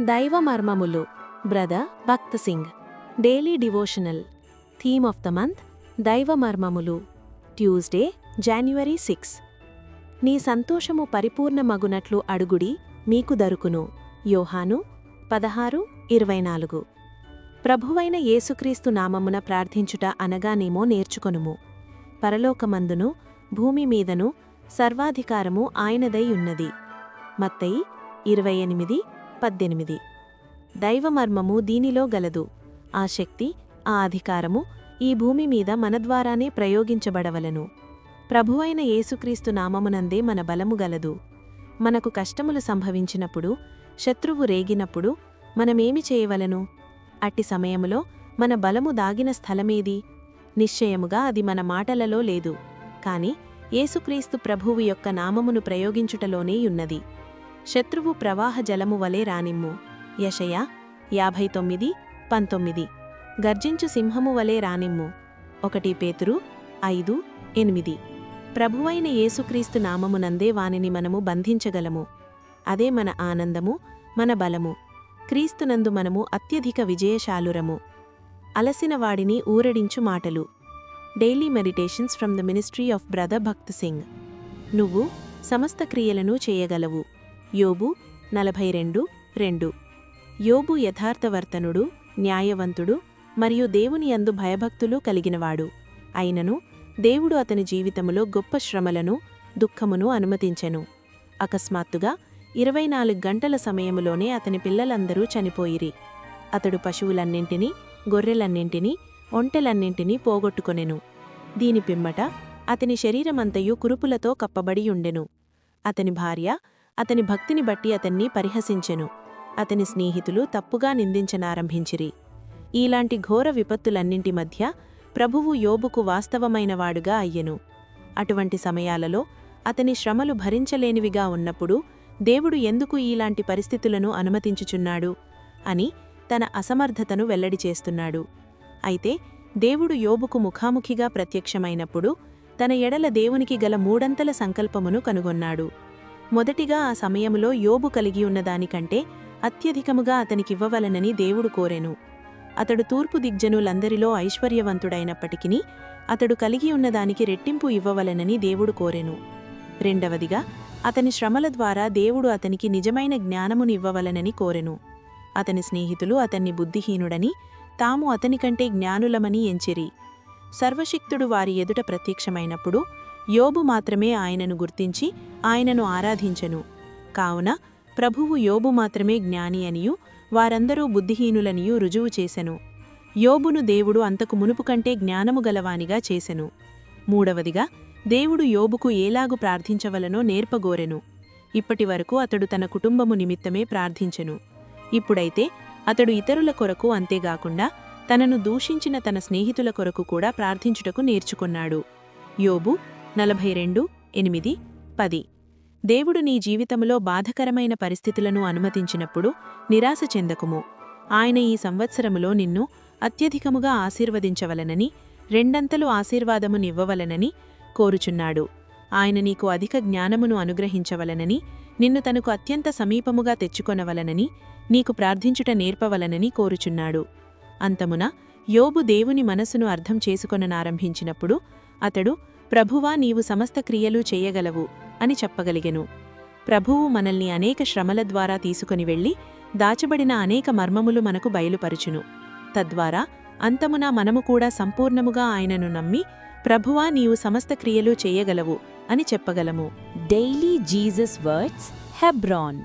దైవ మర్మములు brother Bhakt Singh. Daily devotional. Theme of the month దైవ మర్మములు ట్యూస్డే జాన్యువరి సిక్స్. నీ సంతోషము పరిపూర్ణమగునట్లు అడుగుడి మీకు దొరుకును. యోహాను పదహారు ఇరవై నాలుగు. ప్రభువైన యేసుక్రీస్తు నామమున ప్రార్థించుట అనగానేమో నేర్చుకొనుము. పరలోకమందును భూమి మీదను సర్వాధికారము ఆయనదై ఉన్నది మత్తయి ఇరవై ఎనిమిది పద్దెనిమిది. దైవమర్మము దీనిలో గలదు. ఆ శక్తి ఆ అధికారము ఈ భూమి మీద మన ద్వారానే ప్రయోగించబడవలను. ప్రభువైన యేసుక్రీస్తు నామమునందే మన బలము గలదు. మనకు కష్టములు సంభవించినప్పుడు శత్రువు రేగినప్పుడు మనమేమి చేయవలను? అట్టి సమయములో మన బలము దాగిన స్థలమేది? నిశ్చయముగా అది మన మాటలలో లేదు. కాని యేసుక్రీస్తు ప్రభువు యొక్క నామమును ప్రయోగించుటలోనే ఉన్నది. శత్రువు ప్రవాహ జలము వలె రానిమ్ము. యషయ యాభై తొమ్మిది పంతొమ్మిది. గర్జించు సింహము వలె రానిమ్ము. ఒకటి పేతురు ఐదు ఎనిమిది. ప్రభువైన యేసుక్రీస్తు నామమునందే వానిని మనము బంధించగలము. అదే మన ఆనందము మన బలము. క్రీస్తునందు మనము అత్యధిక విజయశాలురము. అలసిన వాడిని ఊరడించు మాటలు. Daily meditations from the ministry of brother Bhakt Singh. నువ్వు సమస్త క్రియలను చేయగలవు. యోబు నలభై రెండు. రెండు యోబు యథార్థవర్తనుడు న్యాయవంతుడు మరియు దేవుని యందు భయభక్తులు కలిగినవాడు. అయినను దేవుడు అతని జీవితములో గొప్ప శ్రమలను దుఃఖమును అనుమతించెను. అకస్మాత్తుగా ఇరవై నాలుగు గంటల సమయములోనే అతని పిల్లలందరూ చనిపోయిరి. అతడు పశువులన్నింటినీ గొర్రెలన్నింటినీ ఒంటెలన్నింటినీ పోగొట్టుకొనెను. దీని పిమ్మట అతని శరీరమంతయు కురుపులతో కప్పబడియుండెను అతని భార్య అతని భక్తిని బట్టి అతన్ని పరిహసించెను. అతని స్నేహితులు తప్పుగా నిందించనారంభించిరి. ఈలాంటి ఘోర విపత్తులన్నింటి మధ్య ప్రభువు యోబుకు వాస్తవమైనవాడుగా అయ్యెను. అటువంటి సమయాలలో అతని శ్రమలు భరించలేనివిగా ఉన్నప్పుడు దేవుడు ఎందుకు ఈలాంటి పరిస్థితులను అనుమతించుచున్నాడు? అని తన అసమర్థతను వెల్లడి చేస్తున్నాడు. అయితే దేవుడు యోబుకు ముఖాముఖిగా ప్రత్యక్షమైనప్పుడు తన ఎడల దేవునికి గల మూడంతల సంకల్పమును కనుగొన్నాడు. మొదటిగా ఆ సమయములో యోబు కలిగి ఉన్నదానికంటే అత్యధికముగా అతనికివ్వవలనని దేవుడు కోరెను. అతడు తూర్పు దిగ్జనులందరిలో ఐశ్వర్యవంతుడైనప్పటికీ అతడు కలిగి ఉన్నదానికి రెట్టింపు ఇవ్వవలనని దేవుడు కోరెను. రెండవదిగా అతని శ్రమల ద్వారా దేవుడు అతనికి నిజమైన జ్ఞానమునివ్వవలనని కోరెను. అతని స్నేహితులు అతన్ని బుద్ధిహీనుడని తాము అతనికంటే జ్ఞానులమని ఎంచిరి. సర్వశక్తుడు వారి ఎదుట ప్రత్యక్షమైనప్పుడు యోబు మాత్రమే ఆయనను గుర్తించి ఆయనను ఆరాధించెను. కావున ప్రభువు యోబు మాత్రమే జ్ఞాని అనియు వారందరూ బుద్ధిహీనులనియు రుజువు చేసెను. యోబును దేవుడు అంతకు మునుపు కంటే జ్ఞానము గలవానిగా చేసెను. మూడవదిగా దేవుడు యోబుకు ఏలాగు ప్రార్థించవలనో నేర్పగోరెను. ఇప్పటివరకు అతడు తన కుటుంబము నిమిత్తమే ప్రార్థించెను. ఇప్పుడైతే అతడు ఇతరుల కొరకు అంతేగాకుండా తనను దూషించిన తన స్నేహితుల కొరకు కూడా ప్రార్థించుటకు నేర్చుకున్నాడు. యోబు నలభై రెండు ఎనిమిది పది. దేవుడు నీ జీవితంలో బాధకరమైన పరిస్థితులను అనుమతించినప్పుడు నిరాశ చెందకుము. ఆయన ఈ సంవత్సరములో నిన్ను అత్యధికముగా ఆశీర్వదించవలనని రెండంతలు ఆశీర్వాదమునివ్వవలనని కోరుచున్నాడు. ఆయన నీకు అధిక జ్ఞానమును అనుగ్రహించవలనని నిన్ను తనకు అత్యంత సమీపముగా తెచ్చుకొనవలనని నీకు ప్రార్థించుట నేర్పవలనని కోరుచున్నాడు. అంతమున యోబు దేవుని మనసును అర్థం చేసుకొననారంభించినప్పుడు అతడు ప్రభువా నీవు సమస్త క్రియలు చేయగలవు అని చెప్పగలిగెను. ప్రభువు మనల్ని అనేక శ్రమల ద్వారా తీసుకుని వెళ్ళి దాచబడిన అనేక మర్మములు మనకు బయలుపరుచును. తద్వారా అంతమున మనము కూడా సంపూర్ణముగా ఆయనను నమ్మి ప్రభువా నీవు సమస్త క్రియలు చేయగలవు అని చెప్పగలము. Daily Jesus words హెబ్రాన్